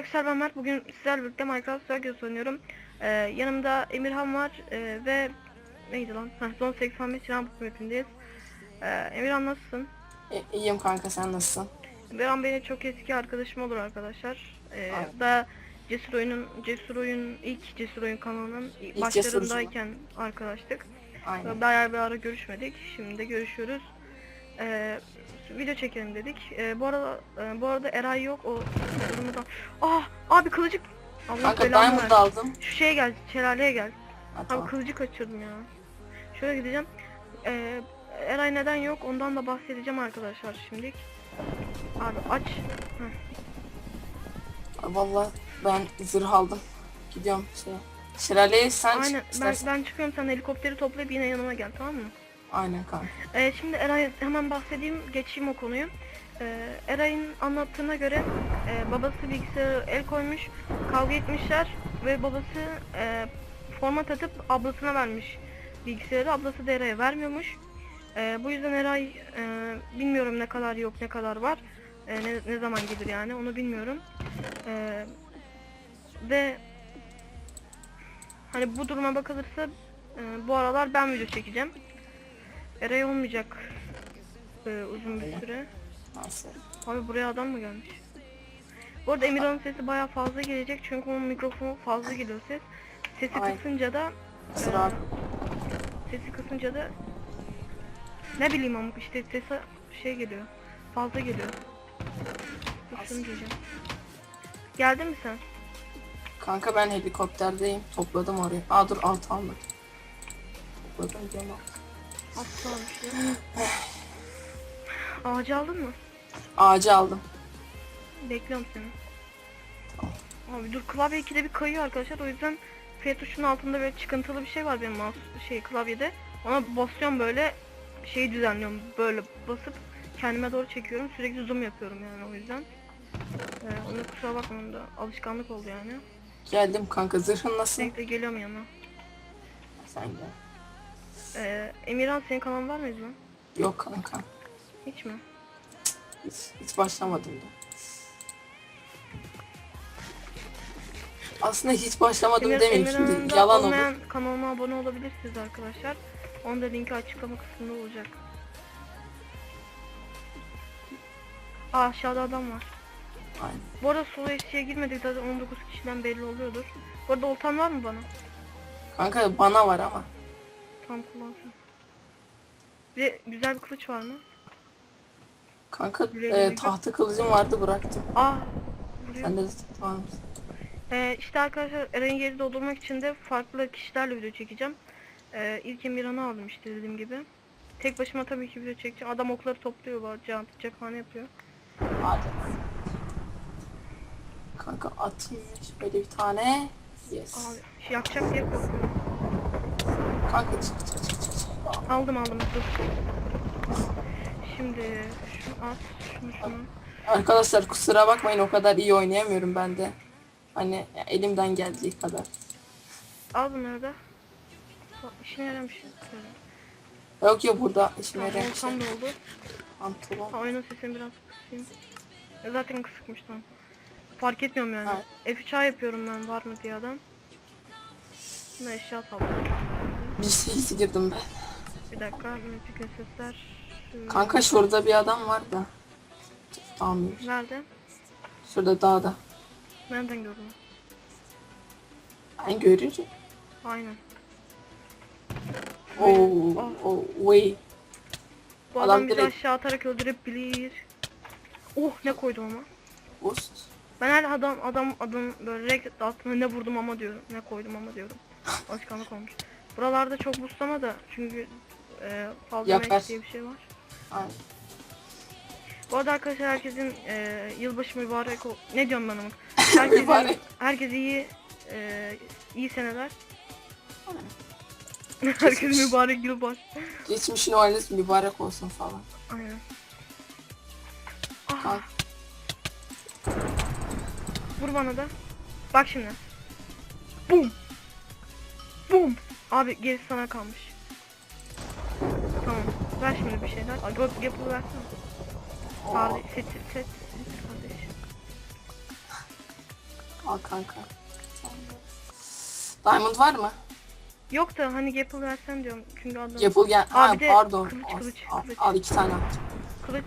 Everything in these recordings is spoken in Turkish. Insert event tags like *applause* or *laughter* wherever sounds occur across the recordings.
arkadaşlar ben Mert. Bugün sizlerle birlikte Minecraft Circus oynuyorum. Ee, yanımda Emirhan var ee, ve neydi lan? Heh, Zone 85 Ramput mapindeyiz. Ee, Emirhan nasılsın? İ- İyiyim kanka sen nasılsın? Emirhan benim çok eski arkadaşım olur arkadaşlar. Ee, Aynen. da Cesur Oyun'un Cesur Oyun ilk Cesur Oyun kanalının İlk başlarındayken arkadaştık. Aynen. Bayağı bir ara görüşmedik. Şimdi de görüşüyoruz. Ee, video çekelim dedik. Ee, bu arada e, bu arada Eray yok. O durumda. Ah abi kılıcık. Allah Kanka belanı diamond versin. aldım. Şu şeye gel, şelaleye gel. Ha, Abi kılıcı kaçırdım ya. Şöyle gideceğim. Ee, Eray neden yok? Ondan da bahsedeceğim arkadaşlar şimdilik. Abi aç. Heh. Vallahi ben zırh aldım. Gidiyorum şey. Şelaleye sen çık Aynen. Ben, istersen. ben çıkıyorum sen helikopteri toplayıp yine yanıma gel tamam mı? Aynen kanka. Ee, şimdi Eray hemen bahsedeyim, geçeyim o konuyu. Ee, Eray'ın anlattığına göre e, babası bilgisayara el koymuş, kavga etmişler ve babası e, format atıp ablasına vermiş bilgisayarı. Ablası da Eray'a vermiyormuş. E, bu yüzden Eray e, bilmiyorum ne kadar yok ne kadar var. E, ne, ne zaman gelir yani onu bilmiyorum. E, ve hani bu duruma bakılırsa e, bu aralar ben video çekeceğim. Eray olmayacak e, uzun bir süre. Neyse. Abi buraya adam mı gelmiş? Bu arada Emirhan'ın sesi bayağı fazla gelecek çünkü onun mikrofonu fazla geliyor ses. Sesi Aynen. kısınca da Sıra e, sesi kısınca da ne bileyim ama işte sesi şey geliyor. Fazla geliyor. Şunu diyeceğim. Geldin mi sen? Kanka ben helikopterdeyim. Topladım orayı. Aa dur alt almadım. Topladım diyorum şey. *gasps* Ağacı aldın mı? Ağacı aldım. Bekliyorum seni. Abi dur klavye ikide bir kayıyor arkadaşlar o yüzden F tuşunun altında böyle çıkıntılı bir şey var benim mouse şey klavyede. Ona basıyorum böyle şeyi düzenliyorum böyle basıp kendime doğru çekiyorum sürekli zoom yapıyorum yani o yüzden. Ee, onu kusura bakmayın da alışkanlık oldu yani. Geldim kanka. Zırhın nasıl? Sürekli geliyorum yanına. Sen gel. Ee, Emirhan senin kanalın var mıydı lan? Yok kanka. Hiç mi? Hiç, hiç başlamadım da. Aslında hiç başlamadım Emir, demeyeyim şimdi. Yalan olur. kanalıma abone olabilirsiniz arkadaşlar. Onun da linki açıklama kısmında olacak. Aa aşağıda adam var. Aynen. Bu arada solo eşiğe girmedik zaten 19 kişiden belli oluyordur. Bu arada oltan var mı bana? Kanka bana var ama. Tam kullansın. Bir güzel bir kılıç var mı? Kanka e, tahta kılıcım vardı bıraktım. Aa vuruyor. Sende de var mısın? Ee, işte arkadaşlar Eren'in yeri doldurmak için de farklı kişilerle video çekeceğim. Ee, ilk Emirhan'ı aldım işte dediğim gibi. Tek başıma tabii ki video çekeceğim. Adam okları topluyor var. Can, cephane yapıyor. Hadi. Kanka atayım şöyle bir tane. Yes. Abi şey yakacak diye korkuyorum. Kanka çık çık çık çık. çık. Aldım aldım dur. Şimdi şunu at, şunu şunu. Arkadaşlar kusura bakmayın o kadar iyi oynayamıyorum ben de. Hani elimden geldiği kadar. Al bunları da. Bak işine yaramış. Yok ya burada işime Tamam, yarayan şey. olsam da oldu. Pantolon. Ha, oyunun sesini biraz kısayım. E, zaten kısıkmış tamam. Fark etmiyorum yani. Evet. F3A yapıyorum ben var mı diye adam. Şimdi eşya saldım. Bir şeysi girdim ben. Bir dakika. Müzik sesler. Şu- Kanka şurada bir adam var da. Tamam. Nerede? Şurada dağda. Nereden gördün? Ben görünce. Aynen. Oo, Ah. o way. Bu Adam adam bizi direkt- aşağı atarak öldürebilir. Oh ne koydum ama. Ust. Ben her adam adam adam böyle renk altına ne vurdum ama diyorum. Ne koydum ama diyorum. Alışkanlık olmuş. Buralarda çok buslama da çünkü e, fazla Yakar. emek diye bir şey var. Aynen. Bu arada arkadaşlar herkesin e, yılbaşı mübarek ol... Ne diyorum ben ama? *laughs* Herkesin, Mübarek. herkes iyi e, iyi seneler. *laughs* herkes mübarek yılbaşı. Geçmişin ailesi mübarek olsun falan. Aynen. Ah, Kanka. vur bana da. Bak şimdi. Bum. Bum. Abi gerisi sana kalmış. Tamam. Ver şimdi bir şeyler. Aa, Göp yapı versene. Kardeş set set. Al kanka. Diamond var mı? Yok da hani Gapple versen diyorum. Çünkü adam Yapıl gel. Ha de pardon. kılıç, Al, kılıç, al, kılıç. al iki tane attım. kılıç.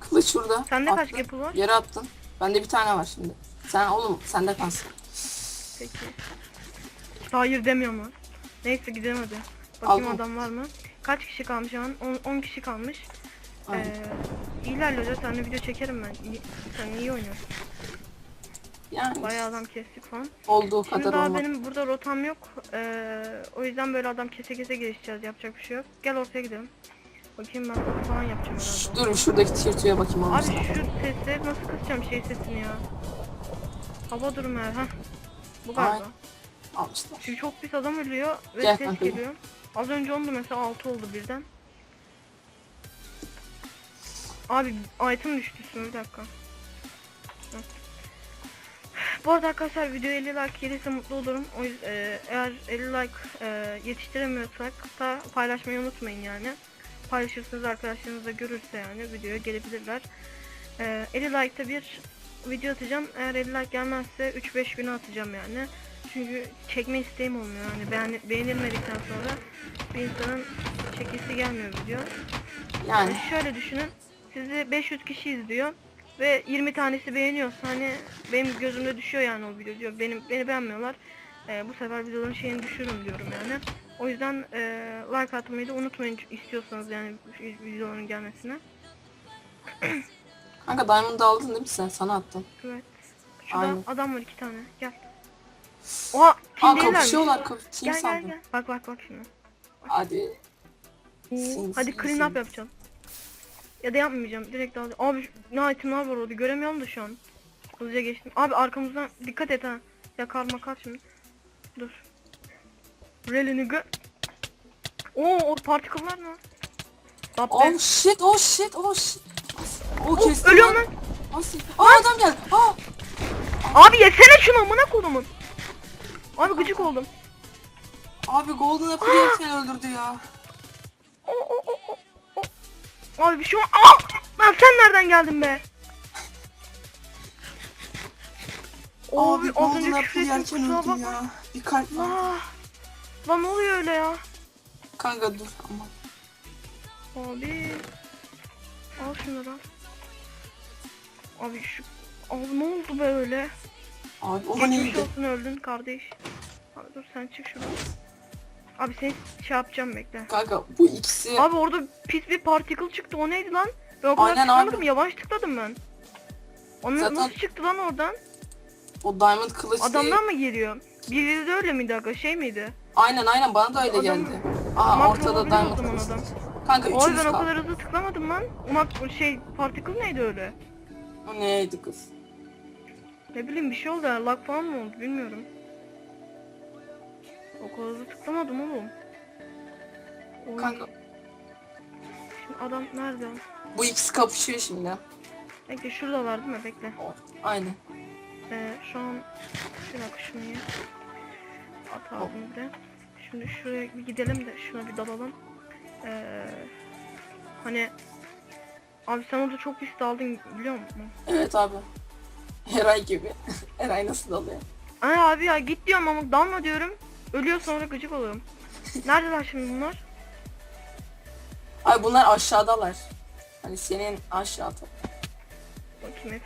Kılıç şurada. Sende kaç Attın. Gapple var? Yere attın. Bende bir tane var şimdi. Sen oğlum sende kalsın. Peki. Hayır demiyor mu? Neyse gidelim hadi. Bakayım adam var mı? Kaç kişi kalmış şu an? 10 kişi kalmış. Aynen. Ee, ilerliyoruz. Seninle video çekerim ben. İyi, sen iyi oynuyorsun. Yani Bayağı adam kestik falan. olduğu Şimdi kadar daha olmak. benim burada rotam yok. Ee, o yüzden böyle adam kese kese gelişeceğiz. Yapacak bir şey yok. Gel ortaya gidelim. Bakayım ben ok falan yapacağım Şş, herhalde. Dur şuradaki tiyatroya bakayım. Abi şu sesleri nasıl kısacağım şey sesini ya? Hava durumu her. Heh. Bu galiba. Ay. Al işte. Çünkü çok pis adam ölüyor ve Gel ses kanka. geliyor. Az önce ondu mesela 6 oldu birden. Abi item düştü bir dakika. Bu arada arkadaşlar video 50 like gelirse mutlu olurum. O yüzden e, eğer 50 like e, yetiştiremiyorsak da paylaşmayı unutmayın yani. Paylaşırsanız arkadaşlarınız da görürse yani videoya gelebilirler. E, 50 like'ta bir video atacağım. Eğer 50 like gelmezse 3-5 güne atacağım yani. Çünkü çekme isteğim olmuyor yani beğen, beğenilmedikten sonra bir insanın çekisi gelmiyor video. Yani Yani şöyle düşünün. Sizi 500 kişi izliyor ve 20 tanesi beğeniyorsa hani benim gözümde düşüyor yani o video diyor. Benim beni beğenmiyorlar. Ee, bu sefer videoların şeyini düşürürüm diyorum yani. O yüzden e, like atmayı da unutmayın istiyorsanız yani videoların gelmesine. kanka Diamond'ı aldın değil mi sen? Sana attım. Evet. Şurada Aynen. adam var iki tane. Gel. Oha Aa değillermiş. kapışıyorlar. Kapı... Kim Gel gel sandın? gel. Bak bak bak şimdi. Hadi. Sin, Hadi sin, clean up sin. yapacağım. Ya da yapmayacağım. Direkt alacağım. Abi şu- ne itemler var orada göremiyorum da şu an. Hızlıca geçtim. Abi arkamızdan dikkat et ha. Yakar makar şimdi. Dur. Really nigga. Oo o particle'lar ne? Dabbe. Oh shit, oh shit, oh shit. O Oh, kestim. ölüyorum lan. Nasıl? Aa adam geldi. Aa. Abi yesene şunu amına kodumun. Abi gıcık oldum. Abi Golden Apple yerken öldürdü ya. Abi bir şey ol- Aa! Lan sen nereden geldin be? Abi Abi az Golden önce Apple küfür ettim yerken kusura öldü bakma. ya. Bir kalp var. Ah. Lan ne oluyor öyle ya? Kanka dur ama. Abi. Al şunları al. Abi şu... Abi ne oldu be öyle? Abi o Geçmiş neydi? olsun öldün kardeş. Abi dur sen çık şuradan. Abi seni şey yapacağım bekle. Kanka bu ikisi Abi orada pis bir particle çıktı o neydi lan? Ben o kadar Aynen tıklamadım abi. yavaş tıkladım ben. Onu Zaten- nasıl çıktı lan oradan? o Diamond kılıç değil. Adamdan mı geliyor? Biri de öyle miydi aga şey miydi? Aynen aynen bana da öyle Adam- geldi. Aa Makro ortada Diamond kılıç. adam. Kanka üçümüz ben o kaldı. kadar hızlı tıklamadım lan. Umak şey particle neydi öyle? O neydi kız? Ne bileyim bir şey oldu ya lag falan mı oldu bilmiyorum. O kadar hızlı tıklamadım oğlum. Oy. Kanka Şimdi adam nerede? bu ikisi kapışıyor şimdi. Bekle şuradalar değil mi? Bekle. Aynen. Ee, şu an bir dakika şunu ye. At aldım bir de. Şimdi şuraya bir gidelim de şuna bir dalalım. Ee, hani Abi sen orada çok risk aldın biliyor musun? Evet abi. Eray gibi. *laughs* Eray nasıl dalıyor? Ay abi ya git diyorum ama dalma diyorum. Ölüyor sonra gıcık oluyorum. Neredeler şimdi bunlar? Ay bunlar aşağıdalar. Hani senin aşağıda. Bakayım hep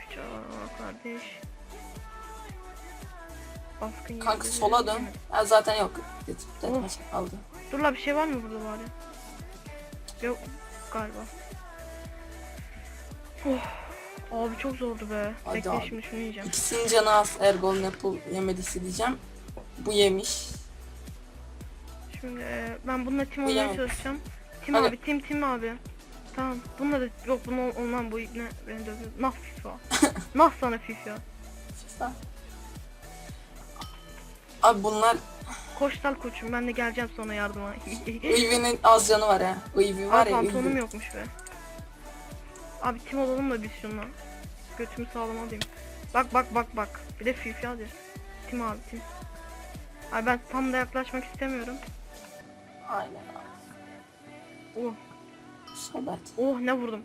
kardeş. Baskın Kanka yerleri- sola dön. Ha, zaten yok. Detmaç aldı. Dur la bir şey var mı burada bari? Yok galiba. Oh. Abi çok zordu be. Hadi Bekle abi. şimdi şunu yiyeceğim. İkisinin canı az eğer Golden Apple yemediyse diyeceğim. Bu yemiş. Şimdi e, ben bununla tim olmaya Bilemedim. çalışacağım. Tim Hadi. abi tim tim abi. Tamam. Bununla da yok bunu ol- olmam bu ne beni dövüyor. Nah FIFA. *laughs* nah sana FIFA. FIFA. Abi bunlar Koştal koçum ben de geleceğim sonra yardıma. Ivy'nin az canı var ha. Ivy var Abi ya pantolonum Ivy. yokmuş be. Abi tim olalım da biz şunla. Götümü sağlam alayım. Bak bak bak bak. Bir de FIFA hadi. Tim abi tim. Abi ben tam da yaklaşmak istemiyorum. Aynen abi. Oh Sohbet. oh ne vurdum.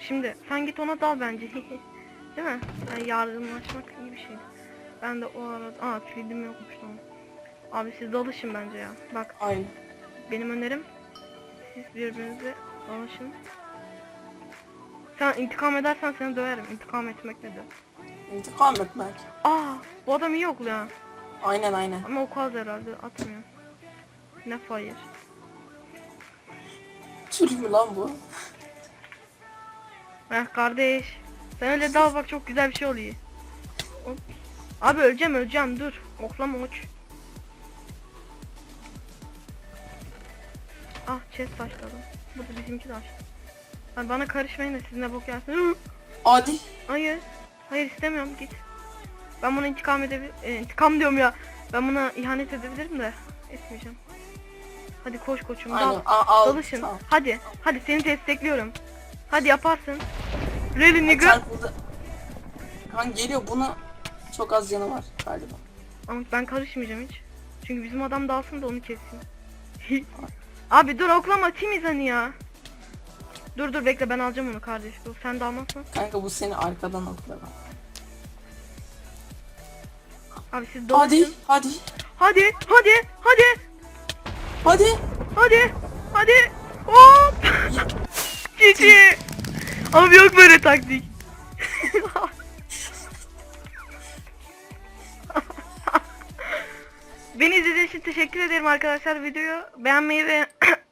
Şimdi sen git ona dal bence. *laughs* Değil mi? Yani yardımlaşmak iyi bir şey. Ben de o arada... Aa kildim yokmuş tamam. Abi siz dalışın bence ya. Bak Aynen. benim önerim siz birbirinize dalışın. Sen intikam edersen seni döverim. İntikam etmek nedir? İntikam etmek. Aa bu adam iyi okluyor. Aynen aynen. Ama oku az herhalde atmıyor. Ne fire. Türk mü lan bu? Heh kardeş. Sen öyle dal bak çok güzel bir şey oluyor. Hop. Abi öleceğim öleceğim dur. Oklama uç. Ah chest başladı. Bu da bizimki de açtı. Abi bana karışmayın da siz ne bok yersiniz. Hadi. *gasps* Hayır. Hayır istemiyorum git. Ben buna intikam edebilir... E, intikam diyorum ya. Ben buna ihanet edebilirim de. Etmeyeceğim. Hadi koş koçum dal. Aynen. Aa, al. Dalışın. Tamam. Hadi. Hadi seni destekliyorum. Hadi yaparsın. Really nigga. Kan geliyor buna çok az canı var galiba. Ama ben karışmayacağım hiç. Çünkü bizim adam dalsın da onu kessin. Abi dur oklama timiz hani ya. Dur dur bekle ben alacağım onu kardeş. Dur sen de almazsan. Kanka bu seni arkadan okuyor. Abi siz dolaşın. Hadi, Hadi. hadi, Hadi. Hadi. hadi. Hadi. Hadi. Hop. *laughs* Cici. Abi yok böyle taktik. *laughs* Beni izlediğiniz için teşekkür ederim arkadaşlar. Videoyu beğenmeyi ve *clears throat*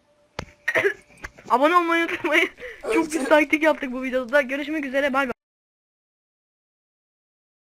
abone olmayı unutmayın. Çok bir taktik yaptık bu videoda. Görüşmek üzere. Bay bay.